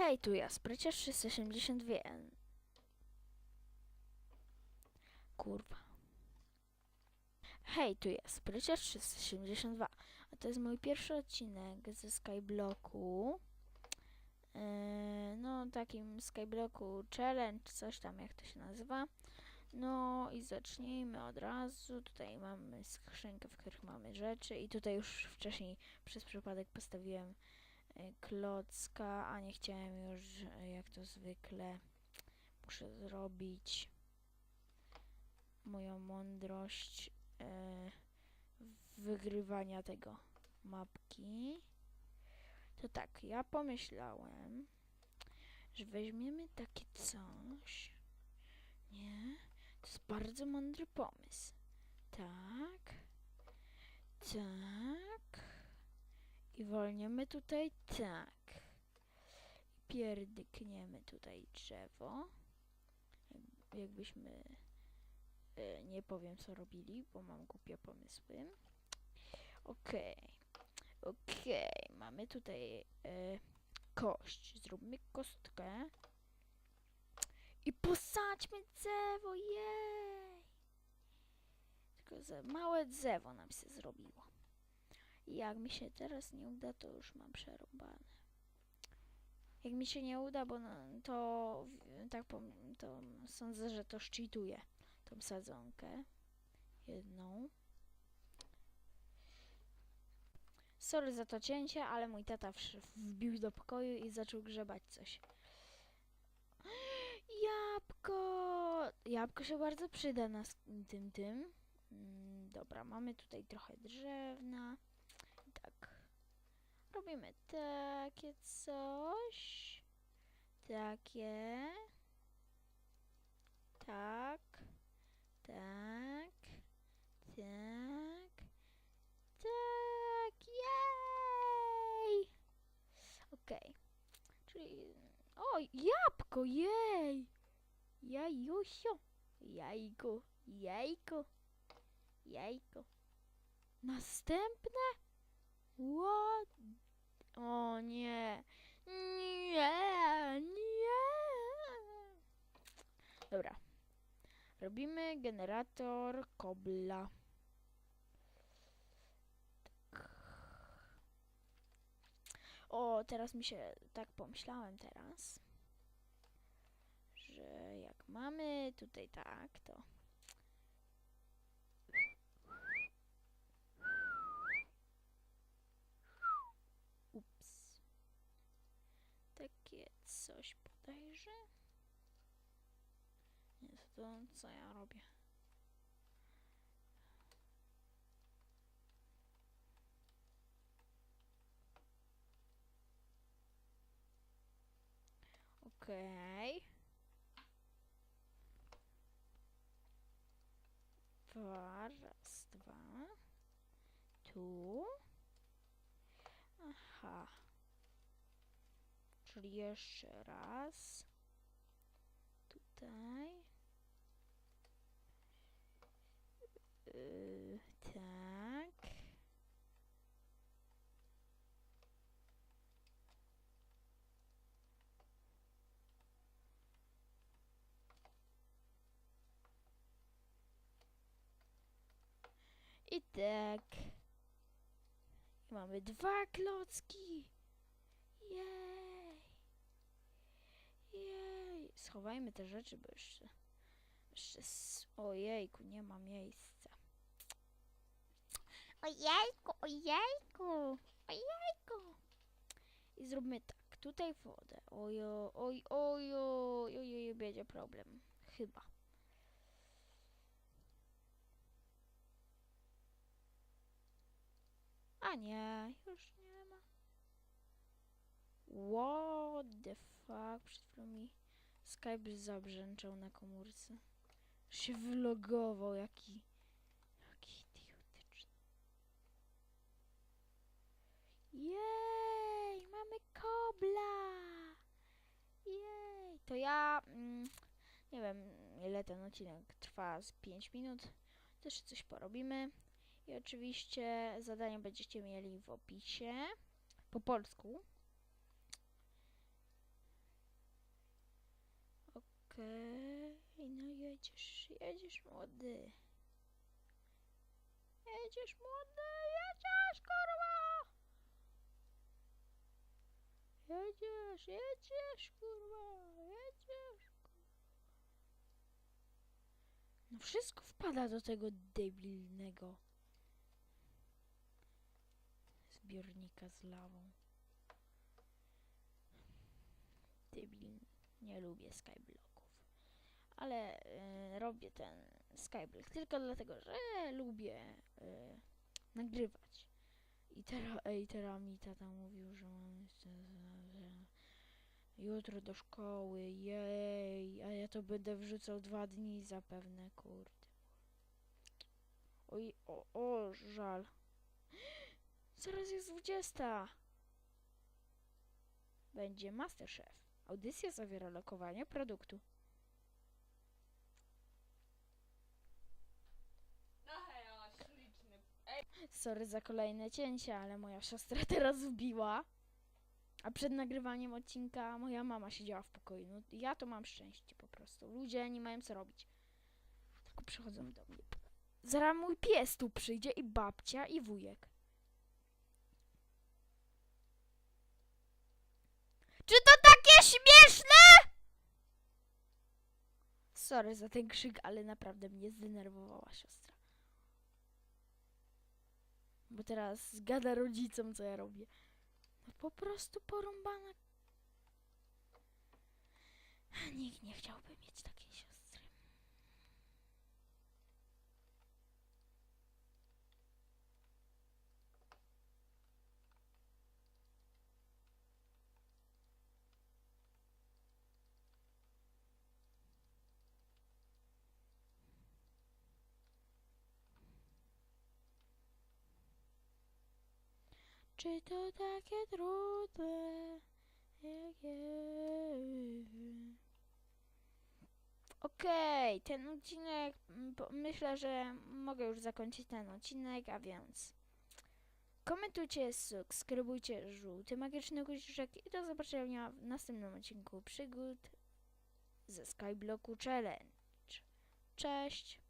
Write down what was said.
Hej, tu ja, Spryciarz 372. Kurwa. Hej, tu ja, Spryciarz 372. A to jest mój pierwszy odcinek ze Skyblocku. Yy, no, takim Skyblocku Challenge, coś tam, jak to się nazywa. No i zacznijmy od razu. Tutaj mamy skrzynkę, w których mamy rzeczy i tutaj już wcześniej przez przypadek postawiłem klocka, a nie chciałem już, y, jak to zwykle, muszę zrobić moją mądrość y, wygrywania tego mapki. To tak, ja pomyślałem, że weźmiemy takie coś. Nie? To jest bardzo mądry pomysł. Tak. Tak. I wolniemy tutaj tak. Pierdykniemy tutaj drzewo. Jak- Jakbyśmy e, nie powiem co robili, bo mam głupie pomysły. Okej. Okej, mamy tutaj e, kość. Zróbmy kostkę. I posadźmy drzewo, jej! Tylko za małe drzewo nam się zrobiło. Jak mi się teraz nie uda, to już mam przerąbane. Jak mi się nie uda, bo to tak to sądzę, że to szczytuje tą sadzonkę. Jedną. Sorry za to cięcie, ale mój tata wbił do pokoju i zaczął grzebać coś. Jabłko! Jabłko się bardzo przyda na tym tym. Mm, Dobra, mamy tutaj trochę drzewna. Robimy takie coś. Takie. Tak. Tak. Tak. Tak. Jej! Okej. Czyli... O, jabłko, jej! Jajusio. Jajko. Jajko. Jajko. Następne? What? O nie. Nie, nie. Dobra. Robimy generator kobla. Tak. O, teraz mi się tak pomyślałem teraz, że jak mamy tutaj tak, to Takie coś podejrzę. Nie, to, to co ja robię? Okej. Dwa, raz, dwa. Tu. Aha. Czyli jeszcze raz. Tutaj. Yy, tak. I tak. Mamy dwa klocki. Jej. Schowajmy te rzeczy, bo jeszcze... jeszcze Ojejku, nie ma miejsca. Ojejku, ojejku, ojejku. I zróbmy tak. Tutaj wodę. Ojo, oj, ojo, oj, oj, będzie problem. Chyba. A nie, już. What the fuck? Przed chwilą mi Skype zabrzęczał na komórce. Się wylogował, jaki... Jaki idiotyczny. Jej, mamy kobla! Jej, to ja... Mm, nie wiem, ile ten odcinek trwa, z 5 minut. Też coś porobimy. I oczywiście zadania będziecie mieli w opisie. Po polsku. Okej, no jedziesz, jedziesz młody. Jedziesz młody, jedziesz kurwa! Jedziesz, jedziesz kurwa, jedziesz kurwa. No wszystko wpada do tego debilnego zbiornika z lawą. Debil, nie lubię skyblocków. Ale e, robię ten skyblock tylko dlatego, że lubię e, nagrywać. I teraz, i teraz mi tata mówił, że mam jutro do szkoły, jej, a ja to będę wrzucał dwa dni zapewne, kurde. Oj, o, o, żal. Zaraz jest 20. Będzie Masterchef. Audycja zawiera lokowanie produktu. No hej, o, śliczny. Sorry za kolejne cięcie, ale moja siostra teraz wbiła. A przed nagrywaniem odcinka moja mama siedziała w pokoju. No, ja to mam szczęście po prostu. Ludzie nie mają co robić. Tylko przychodzą do mnie. Zaraz mój pies tu przyjdzie i babcia i wujek. Czy to takie śmieszne? Sorry za ten krzyk, ale naprawdę mnie zdenerwowała siostra. Bo teraz zgada rodzicom, co ja robię. No po prostu porąbana. Nikt nie chciałby mieć takiej siostry. Czy to takie trudne? Okej, ten odcinek, myślę, że mogę już zakończyć ten odcinek, a więc komentujcie, subskrybujcie żółty magiczny guziczek i do zobaczenia w następnym odcinku przygód ze Skyblocku Challenge. Cześć!